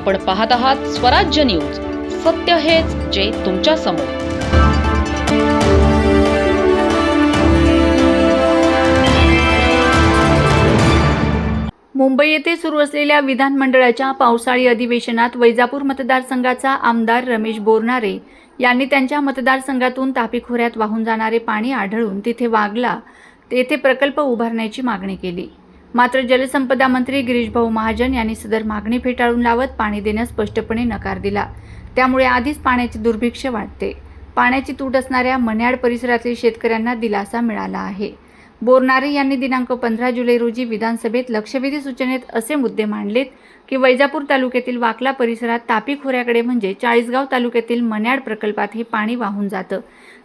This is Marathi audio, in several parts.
आपण पाहत आहात स्वराज्य न्यूज. सत्य हेच जे तुमच्यासमोर. मुंबई येथे सुरू असलेल्या विधानमंडळाच्या पावसाळी अधिवेशनात वैजापूर मतदारसंघाचा आमदार रमेश बोरनारे यांनी त्यांच्या मतदारसंघातून तापी खोऱ्यात वाहून जाणारे पाणी आढळून तिथे वागला. तेथे प्रकल्प उभारण्याची मागणी केली. मात्र जलसंपदा मंत्री गिरीशभाऊ महाजन यांनी सदर मागणी फेटाळून लावत पाणी देण्यास स्पष्टपणे नकार दिला. त्यामुळे आधीच पाण्याचे दुर्भिक्ष वाढते. पाण्याची तूट असणाऱ्या मन्याड परिसरातील शेतकऱ्यांना दिलासा मिळाला आहे. बोरनारे यांनी दिनांक पंधरा जुलै रोजी विधानसभेत लक्षवेधी सूचनेत असे मुद्दे मांडलेत की वैजापूर तालुक्यातील वाकला परिसरात तापी खोऱ्याकडे म्हणजे चाळीसगाव तालुक्यातील मन्याड प्रकल्पात हे पाणी वाहून जातं.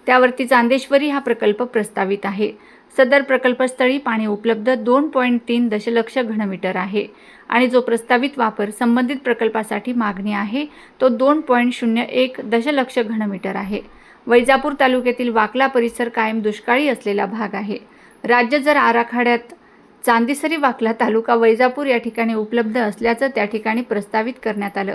त्यावरती चांदेश्वरी हा प्रकल्प प्रस्तावित आहे. सदर प्रकल्पस्थळी पाणी उपलब्ध दोन पॉईंट तीन दशलक्ष घनमीटर आहे. आणि जो प्रस्तावित वापर संबंधित प्रकल्पासाठी मागणी आहे तो दोन पॉईंट शून्य एक दशलक्ष घनमीटर आहे. वैजापूर तालुक्यातील वाकला परिसर कायम दुष्काळी असलेला भाग आहे. राज्य जर आराखड्यात चांदीसरी वाकला तालुका वैजापूर या ठिकाणी उपलब्ध असल्याचं त्या ठिकाणी प्रस्तावित करण्यात आलं.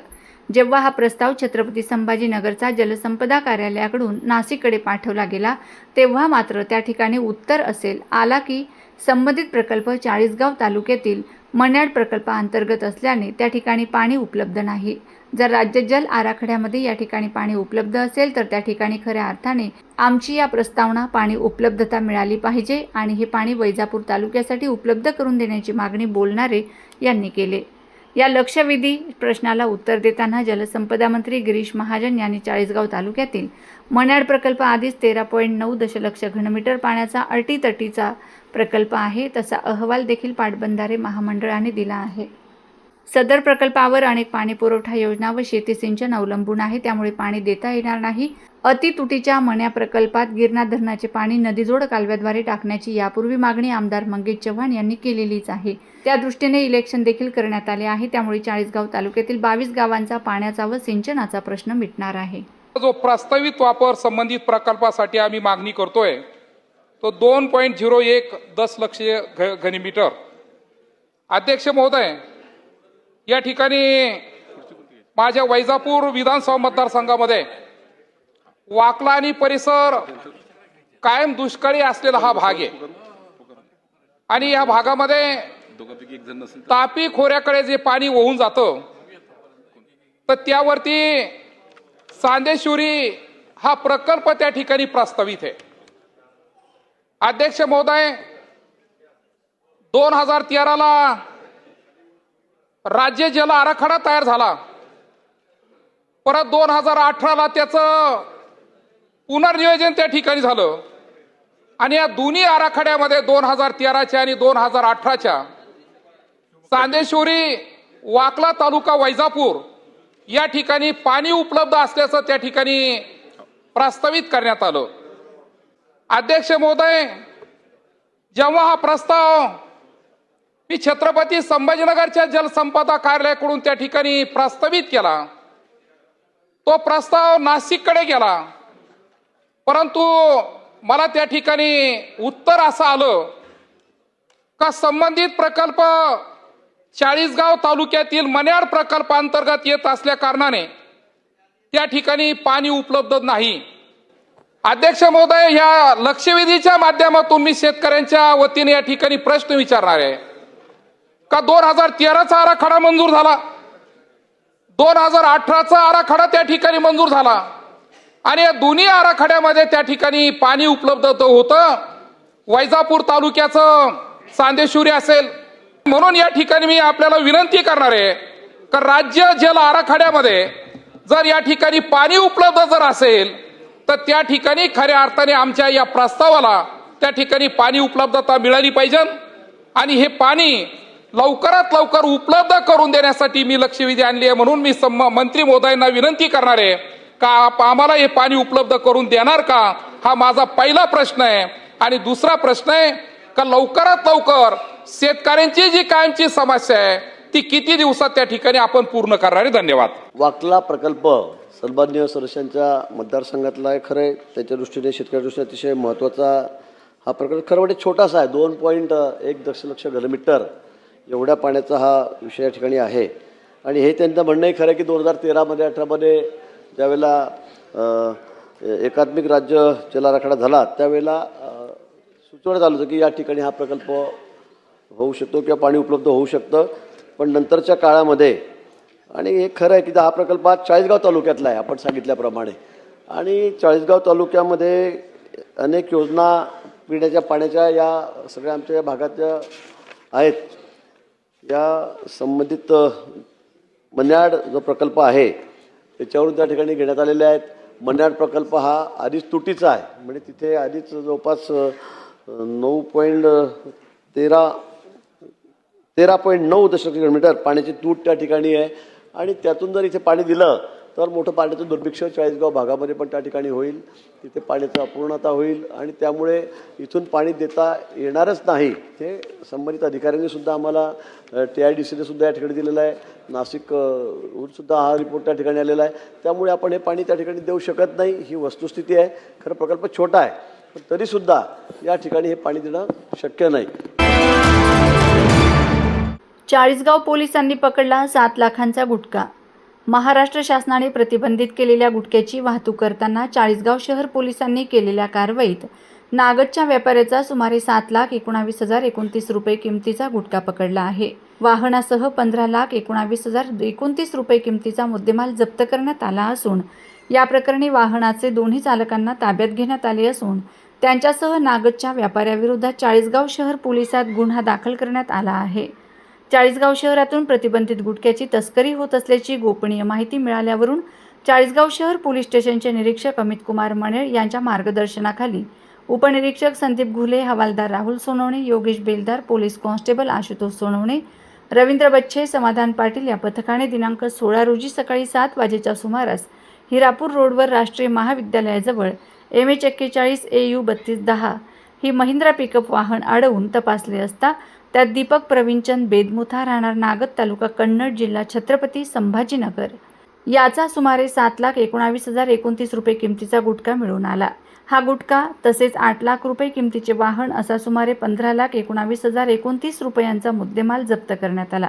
जेव्हा हा प्रस्ताव छत्रपती संभाजीनगरचा जलसंपदा कार्यालयाकडून नाशिककडे पाठवला गेला तेव्हा मात्र त्या ठिकाणी उत्तर असेल आला की संबंधित प्रकल्प चाळीसगाव तालुक्यातील मन्याड प्रकल्पाअंतर्गत असल्याने त्या ठिकाणी पाणी उपलब्ध नाही. जर राज्य जल आराखड्यामध्ये या ठिकाणी पाणी उपलब्ध असेल तर त्या ठिकाणी खऱ्या अर्थाने आमची या प्रस्तावना पाणी उपलब्धता मिळाली पाहिजे आणि हे पाणी वैजापूर तालुक्यासाठी उपलब्ध करून देण्याची मागणी बोलणारे यांनी केले. या लक्षवेधी प्रश्नाला उत्तर देताना जलसंपदा मंत्री गिरीश महाजन यांनी चाळीसगाव तालुक्यातील मन्याड प्रकल्प आधीच तेरा पॉईंट नऊ दशलक्ष घनमीटर पाण्याचा अटीतटीचा प्रकल्प आहे तसा अहवाल देखील पाटबंधारे महामंडळाने दिला आहे. सदर प्रकल्पावर अनेक पाणी पुरवठा योजना व शेती सिंचन अवलंबून आहे त्यामुळे पाणी देता येणार नाही. अतितुटीच्या मण्या प्रकल्पात गिरणा धरणाचे पाणी नदीजोड कालव्याद्वारे टाकण्याची यापूर्वी मागणी आमदार मंगेश चव्हाण यांनी केलेलीच आहे. त्या दृष्टीने इलेक्शन देखील करण्यात आले आहे त्यामुळे चाळीसगाव तालुक्यातील बावीस गावांचा पाण्याचा व सिंचनाचा प्रश्न मिटणार आहे. जो प्रस्तावित वापर संबंधित प्रकल्पासाठी आम्ही मागणी करतोय तो दोन पॉईंट झिरो एक दशलक्ष घ घनीमीटर. अध्यक्ष महोदय या ठिकाणी माझ्या वैजापूर विधानसभा मतदारसंघामध्ये वाकला आणि परिसर कायम दुष्काळी असलेला हा भाग आहे. आणि या भागामध्ये तापी खोऱ्याकडे जे पाणी वाहून जातं तर त्यावरती चांदेश्वरी हा प्रकल्प त्या ठिकाणी प्रस्तावित आहे. अध्यक्ष महोदय दोन हजार तेराला राज्य जल आराखडा तयार झाला. परत दोन हजार अठराला त्याचं पुनर्नियोजन त्या ठिकाणी झालं. आणि या दोन्ही आराखड्यामध्ये दोन हजार तेराच्या आणि दोन हजार अठराच्या चांदेश्वरी वाकला तालुका वैजापूर या ठिकाणी पाणी उपलब्ध असल्याचं त्या ठिकाणी प्रस्तावित करण्यात आलं. अध्यक्ष महोदय जेव्हा हा प्रस्ताव मी छत्रपती संभाजीनगरच्या जलसंपदा कार्यालयाकडून त्या ठिकाणी प्रस्तावित केला तो प्रस्ताव नाशिककडे गेला. परंतु मला त्या ठिकाणी उत्तर असं आलं का संबंधित प्रकल्प चाळीसगाव तालुक्यातील मन्याड प्रकल्पांतर्गत येत असल्या कारणाने त्या ठिकाणी पाणी उपलब्ध नाही. अध्यक्ष महोदय या लक्षवेधीच्या माध्यमातून मी शेतकऱ्यांच्या वतीने या ठिकाणी प्रश्न विचारणार आहे. का दोन हजार तेराचा आराखडा मंजूर झाला? दोन हजार अठराचा आराखडा त्या ठिकाणी मंजूर झाला. आणि या दोन्ही आराखड्यामध्ये त्या ठिकाणी पाणी उपलब्ध होतं. वैजापूर तालुक्याचं सांदेश्वरी असेल. म्हणून या ठिकाणी मी आपल्याला विनंती करणार आहे का राज्य जल आराखड्यामध्ये जर या ठिकाणी पाणी उपलब्ध जर असेल तर त्या ठिकाणी खऱ्या अर्थाने आमच्या या प्रस्तावाला त्या ठिकाणी पाणी उपलब्धता मिळाली पाहिजे. आणि हे पाणी लवकरात लवकर उपलब्ध करून देण्यासाठी मी लक्षवेधी आणली आहे म्हणून मी मंत्री महोदयांना विनंती करणार आहे का आप- आम्हाला हे पाणी उपलब्ध करून देणार का? हा माझा पहिला प्रश्न आहे. आणि दुसरा प्रश्न आहे का लवकरात लवकर शेतकऱ्यांची जी कायमची समस्या आहे ती किती दिवसात त्या ठिकाणी आपण पूर्ण करणार आहे? धन्यवाद. वाकला प्रकल्प सन्मान्य सदस्यांच्या मतदारसंघातला आहे खरं आहे. त्याच्या दृष्टीने शेतकऱ्या दृष्टीने अतिशय महत्त्वाचा हा प्रकल्प. खरं म्हणजे छोटासा आहे दोन पॉईंट एक दशलक्ष घनमीटर एवढ्या पाण्याचा हा विषय या ठिकाणी आहे. आणि हे त्यांचं म्हणणंही खरं की दोन हजार तेरामध्ये अठरामध्ये त्यावेळेला एकात्मिक राज्य जल आराखडा झाला त्यावेळेला सुचवण्यात आलं होतं की या ठिकाणी हा प्रकल्प होऊ शकतो किंवा पाणी उपलब्ध होऊ शकतं. पण नंतरच्या काळामध्ये आणि हे खरं आहे की हा प्रकल्प हा चाळीसगाव तालुक्यातला आहे आपण सांगितल्याप्रमाणे. आणि चाळीसगाव तालुक्यामध्ये अनेक योजना पिण्याच्या पाण्याच्या या सगळ्या आमच्या या भागाच्या आहेत. या संबंधित मन्याड जो प्रकल्प आहे त्याच्यावरून त्या ठिकाणी घेण्यात आलेल्या आहेत. मन्याड प्रकल्प हा आधीच तुटीचा आहे. म्हणजे तिथे आधीच जवळपास नऊ पॉईंट तेरा तेरा पॉईंट नऊ दशलक्ष किलोमीटर पाण्याची तूट त्या ठिकाणी आहे. आणि त्यातून जर इथे पाणी दिलं तर मोठं पाण्याचं दुर्भिक्ष चाळीसगाव भागामध्ये पण त्या ठिकाणी होईल. तिथे पाण्याचा अपूर्णता होईल आणि त्यामुळे इथून पाणी देता येणारच नाही हे संबंधित अधिकाऱ्यांनी सुद्धा आम्हाला टी आय डी सीने सुद्धा या ठिकाणी दिलेलं आहे. नाशिक सुद्धा हा रिपोर्ट त्या ठिकाणी आलेला आहे. त्यामुळे आपण हे पाणी त्या ठिकाणी देऊ शकत नाही ही वस्तुस्थिती आहे. खरं प्रकल्प छोटा आहे पण तरीसुद्धा या ठिकाणी हे पाणी देणं शक्य नाही. चाळीसगाव पोलिसांनी पकडला सात लाखांचा गुटखा. महाराष्ट्र शासनाने प्रतिबंधित केलेल्या गुटख्याची वाहतूक करताना चाळीसगाव शहर पोलिसांनी केलेल्या कारवाईत नागदच्या व्यापाऱ्याचा सुमारे सात लाख एकोणावीस हजार एकोणतीस रुपये किमतीचा गुटखा पकडला आहे. वाहनासह पंधरा लाख एकोणावीस हजार एकोणतीस रुपये किमतीचा मुद्देमाल जप्त करण्यात आला असून या प्रकरणी वाहनाचे दोन्ही चालकांना ताब्यात घेण्यात आले असून त्यांच्यासह नागदच्या व्यापाऱ्याविरोधात चाळीसगाव शहर पोलिसात गुन्हा दाखल करण्यात आला आहे. चाळीसगाव शहरातून प्रतिबंधित गुटख्याची तस्करी होत असल्याची गोपनीय माहिती मिळाल्यावरून चाळीसगाव शहर पोलीस स्टेशनचे निरीक्षक अमित कुमार मणेळ यांच्या मार्गदर्शनाखाली उपनिरीक्षक संदीप घुले हवालदार राहुल सोनवणे योगेश बेलदार पोलीस कॉन्स्टेबल आशुतोष सोनवणे रवींद्र बच्छे समाधान पाटील या पथकाने दिनांक सोळा रोजी सकाळी सात वाजेच्या सुमारास हिरापूर रोडवर राष्ट्रीय महाविद्यालयाजवळ एम एच एक्केचाळीस ए यू बत्तीस दहा ही महिंद्रा पिकअप वाहन अडवून तपासले असता त्यात दीपक प्रवीणचंद बेदमुथा राहणार नागद तालुका कन्नड जिल्हा छत्रपती संभाजीनगर. याचा सुमारे सात लाख एकोणावीस हजार एकोणतीस रुपये किमतीचा गुटखा मिळून आला. हा गुटखा तसेच आठ लाख रुपये किमतीचे वाहन असा सुमारे पंधरा लाख एकोणावीस हजार एकोणतीस रुपयांचा मुद्देमाल जप्त करण्यात आला.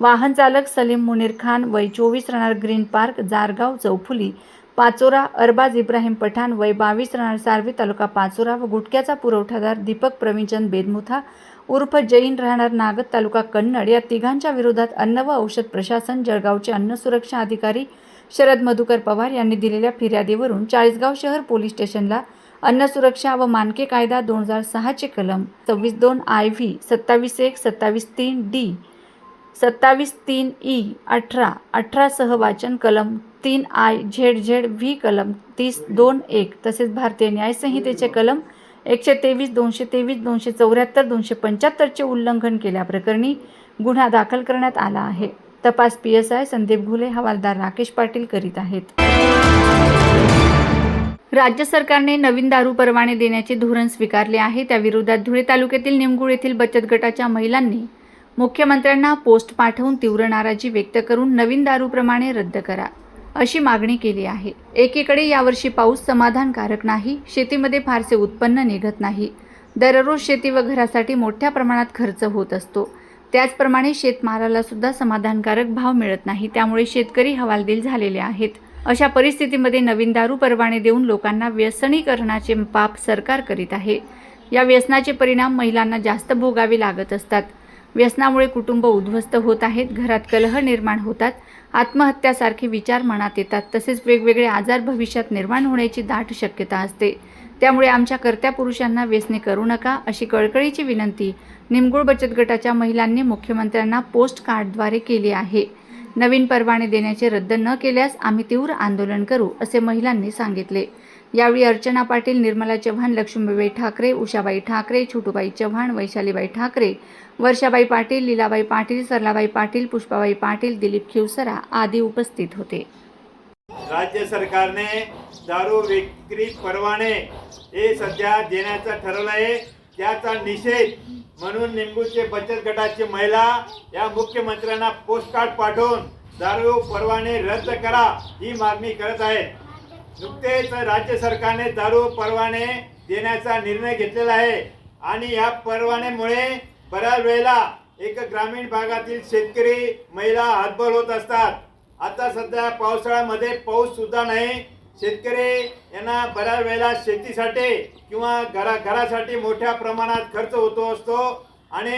वाहन चालक सलीम मुनीर खान वय चोवीस राहणार ग्रीन पार्क जारगाव चौफुली पाचोरा अरबाज इब्राहिम पठाण वय बावीस राहणार सार्वी तालुका पाचोरा व गुटख्याचा पुरवठादार दीपक प्रवीणचंद बेदमुथा उर्फ जैन राहणार नागद तालुका कन्नड या तिघांच्या विरोधात अन्न व औषध प्रशासन जळगावचे अन्न सुरक्षा अधिकारी शरद मधुकर पवार यांनी दिलेल्या फिर्यादीवरून चाळीसगाव शहर पोलीस स्टेशनला अन्न सुरक्षा व मानके कायदा दोन हजार सहाचे कलम सव्वीस दोन आय व्ही सत्तावीस एक सत्तावीस तीन डी सत्तावीस तीन ई अठरा अठरासह वाचन कलम तीन आय झेड झेड व्ही कलम तीस दोन एक तसेच भारतीय न्यायसंहितेचे कलम एकशे तेवीस दोनशे तेवीस दोनशे चौऱ्याहत्तर दोनशे पंच्याहत्तरचे उल्लंघन केल्याप्रकरणी गुन्हा दाखल करण्यात आला आहे. तपास P S I Sandeep Ghule हवालदार राकेश पाटील करीत आहेत. राज्य सरकारने नवीन दारू परवाने देण्याचे धोरण स्वीकारले आहे. त्याविरोधात धुळे तालुक्यातील निमगुळ येथील बचत गटाच्या महिलांनी मुख्यमंत्र्यांना पोस्ट पाठवून तीव्र नाराजी व्यक्त करून नवीन दारूप्रमाणे रद्द करा. अशी मागणी केली आहे. एकीकडे यावर्षी पाऊस समाधानकारक नाही शेतीमध्ये फारसे उत्पन्न निघत नाही. दररोज शेती व घरासाठी मोठ्या प्रमाणात खर्च होत असतो. त्याचप्रमाणे शेतमालाला सुद्धा समाधानकारक भाव मिळत नाही त्यामुळे शेतकरी हवालदिल झालेले आहेत. अशा परिस्थितीमध्ये नवीन दारू परवाने देऊन लोकांना व्यसनीकरणाचे पाप सरकार करीत आहे. या व्यसनाचे परिणाम महिलांना जास्त भोगावे लागत असतात. व्यसनामुळे कुटुंब उद्ध्वस्त होत आहेत घरात कलह निर्माण होतात आत्महत्यासारखे विचार मनात येतात तसेच वेगवेगळे आजार भविष्यात निर्माण होण्याची दाट शक्यता असते. त्यामुळे आमच्या कर्त्या पुरुषांना व्यसने करू नका अशी कळकळीची विनंती निमगुळ बचत गटाच्या महिलांनी मुख्यमंत्र्यांना पोस्ट कार्डद्वारे केली आहे. नवीन परवाने देण्याचे रद्द न केल्यास आम्ही तीव्र आंदोलन करू असे महिलांनी सांगितले. यावेळी अर्चना पाटील निर्मला चव्हाण लक्ष्मीबाई ठाकरे उषाबाई ठाकरे छोटूबाई चव्हाण वैशालीबाई ठाकरे वर्षाबाई पाटील लीलाबाई पाटील सरलाबाई पाटील पुष्पाबाई पाटील दिलीप खिवसरा आदी उपस्थित होते. राज्य सरकारने दारू विक्री परवाने हे सध्या देण्याचं ठरवलं आहे. त्याचा निषेध म्हणून निंबूचे बचत गटाची महिला या मुख्यमंत्र्यांना पोस्टकार्ड पाठवून दारू परवाने रद्द करा ही मागणी करत आहेत. नुकतेच राज्य सरकारने दारू परवाने देण्याचा निर्णय घेतलेला आहे. आणि या परवान्यामुळे बऱ्याच वेळेला एक ग्रामीण भागातील शेतकरी महिला हातबल होत असतात. आता सध्या पावसाळ्यामध्ये पाऊस सुद्धा नाही. शेतकरी यांना बऱ्याच वेळेला शेतीसाठी किंवा घरा घरासाठी मोठ्या प्रमाणात खर्च होतो असतो आणि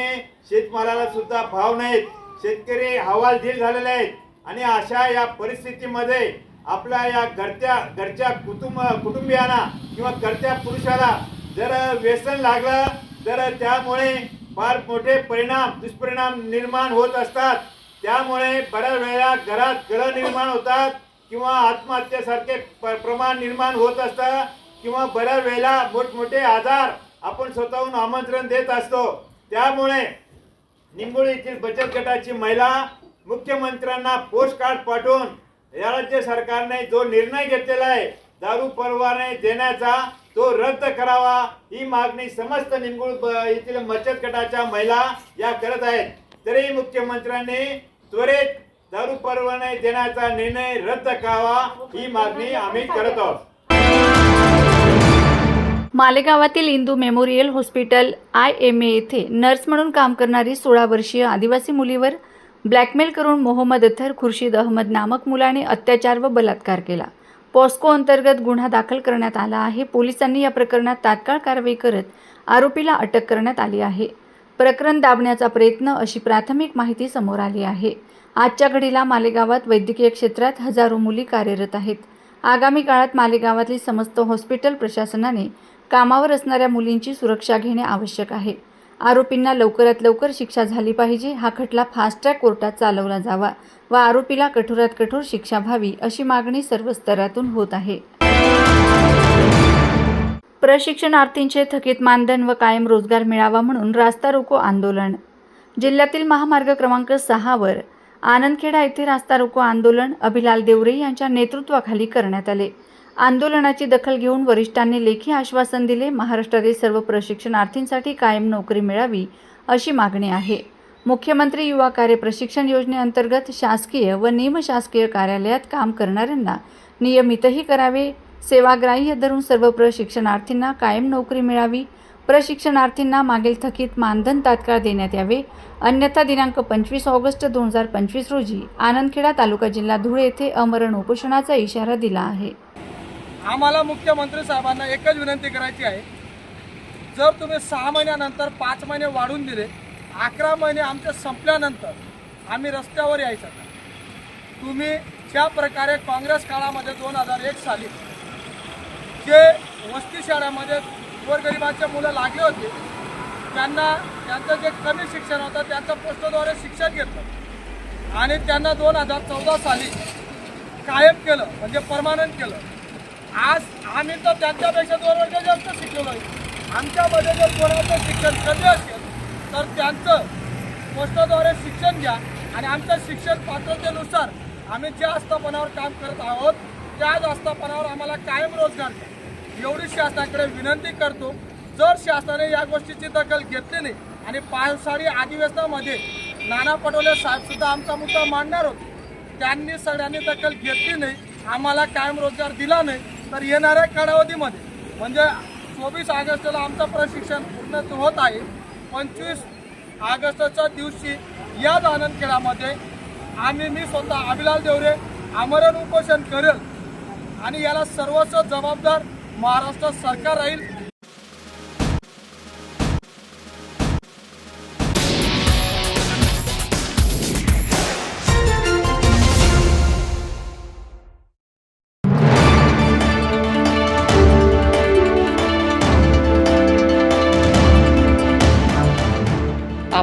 शेतमालाला सुद्धा भाव नाहीत. शेतकरी हवालदिल झालेले आहेत. आणि अशा या परिस्थितीमध्ये आपल्या या घरच्या घरच्या कुटुंब कुटुंबियांना किंवा घरच्या पुरुषाला जर व्यसन लागलं तर त्यामुळे फार मोठे परिणाम दुष्परिणाम निर्माण होत असतात. त्यामुळे बऱ्याच वेळा घरात घर निर्माण होतात किंवा आत्महत्येसारखे प- प्रमाण निर्माण होत असतात किंवा बऱ्याच वेळेला मोठमोठे आजार आपण स्वतःहून आमंत्रण देत असतो. त्यामुळे निंबोळी येथील बचत गटाची महिला मुख्यमंत्र्यांना पोस्ट कार्ड पाठवून या राज्य सरकारने जो निर्णय घेतलेला आहे दारू परवाने देण्याचा तो रद्द करावा ही मागणी समस्त निमगुळ येथील बचत गटाच्या महिला या करत आहेत. तरी मुख्यमंत्र्यांनी त्वरित दारू परवाने देण्याचा निर्णय रद्द करावा ही मागणी आम्ही करत आहोत. मालेगावातील Indu memorial hospital I M A येथे नर्स म्हणून काम करणारी सोळा वर्षीय आदिवासी मुलीवर ब्लॅकमेल करून मोहम्मद अथर खुर्शीद अहमद नामक मुलाने अत्याचार व बलात्कार केला. पॉस्को अंतर्गत गुन्हा दाखल करण्यात आला आहे. पोलिसांनी या प्रकरणात तात्काळ कारवाई करत आरोपीला अटक करण्यात आली आहे. प्रकरण दाबण्याचा प्रयत्न अशी प्राथमिक माहिती समोर आली आहे. आजच्या घडीला मालेगावात वैद्यकीय क्षेत्रात हजारो मुली कार्यरत आहेत. आगामी काळात मालेगावातली समस्त हॉस्पिटल प्रशासनाने कामावर असणाऱ्या मुलींची सुरक्षा घेणे आवश्यक आहे. आरोपींना लवकरात लवकर शिक्षा झाली पाहिजे हा खटला फास्ट ट्रॅक कोर्टात चालवला जावा व आरोपीला कठोरात कठोर शिक्षा व्हावी अशी मागणी सर्व स्तरातून होत आहे. प्रशिक्षणार्थींचे थकीत मानधन व कायम रोजगार मिळावा म्हणून रास्ता रोको आंदोलन. जिल्ह्यातील महामार्ग क्रमांक सहावर आनंदखेडा येथे रास्ता रोको आंदोलन अभिलाल देवरे यांच्या नेतृत्वाखाली करण्यात आले. आंदोलनाची दखल घेऊन वरिष्ठांनी लेखी आश्वासन दिले महाराष्ट्रातील सर्व प्रशिक्षणार्थींसाठी कायम नोकरी मिळावी अशी मागणी आहे. मुख्यमंत्री युवा कार्य प्रशिक्षण योजनेअंतर्गत शासकीय व निमशासकीय कार्यालयात काम करणाऱ्यांना नियमितही करावे सेवाग्राह्य धरून सर्व प्रशिक्षणार्थींना कायम नोकरी मिळावी प्रशिक्षणार्थींना मागील थकीत मानधन तात्काळ देण्यात यावे अन्यथा दिनांक पंचवीस ऑगस्ट दोन हजार पंचवीस रोजी आनंदखेडा तालुका जिल्हा धुळे येथे अमरण उपोषणाचा इशारा दिला आहे. आम्हाला मुख्यमंत्री साहेबांना एकच विनंती करायची आहे. जर तुम्ही सहा महिन्यानंतर पाच महिने वाढून दिले अकरा महिने आमचे संपल्यानंतर आम्ही रस्त्यावर यायचं तुम्ही ज्या प्रकारे काँग्रेस काळामध्ये दोन हजार एक साली जे वस्ती शाळेमध्ये गोरगरिबांचे मुलं लागले होते त्यांना त्यांचं जे कमी शिक्षण होतं त्यांचं पोस्टद्वारे शिक्षण घेतलं. आणि त्यांना दोन हजार चौदा साली कायम केलं म्हणजे परमानंट केलं. आज आम्ही तर त्यांच्यापेक्षा दोन वर्ष जास्त शिकलेलो आहे आमच्यामध्ये जर कोणाचं शिक्षण कमी असेल तर त्यांचं पोस्टाद्वारे शिक्षण घ्या आणि आमच्या शिक्षण पात्रतेनुसार आम्ही ज्या आस्थापनावर काम करत आहोत त्याच आस्थापनावर आम्हाला कायम रोजगार द्या. एवढी शासनाकडे विनंती करतो जर शासनाने या गोष्टीची दखल घेतली नाही आणि पावसाळी अधिवेशनामध्ये नाना पटोले साहेबसुद्धा आमचा मुद्दा मांडणार होते त्यांनी सगळ्यांनी दखल घेतली नाही आम्हाला कायम रोजगार दिला नाही तर येणाऱ्या कालावधीमध्ये म्हणजे चोवीस ऑगस्टला आमचं प्रशिक्षण पूर्ण होत आहे. पंचवीस ऑगस्टच्या दिवशी याच आनंद खेळामध्ये आम्ही मी स्वतः अभिलाल देवरे आमरण उपोषण करेल आणि याला सर्वस्व जबाबदार महाराष्ट्र सरकार राहील.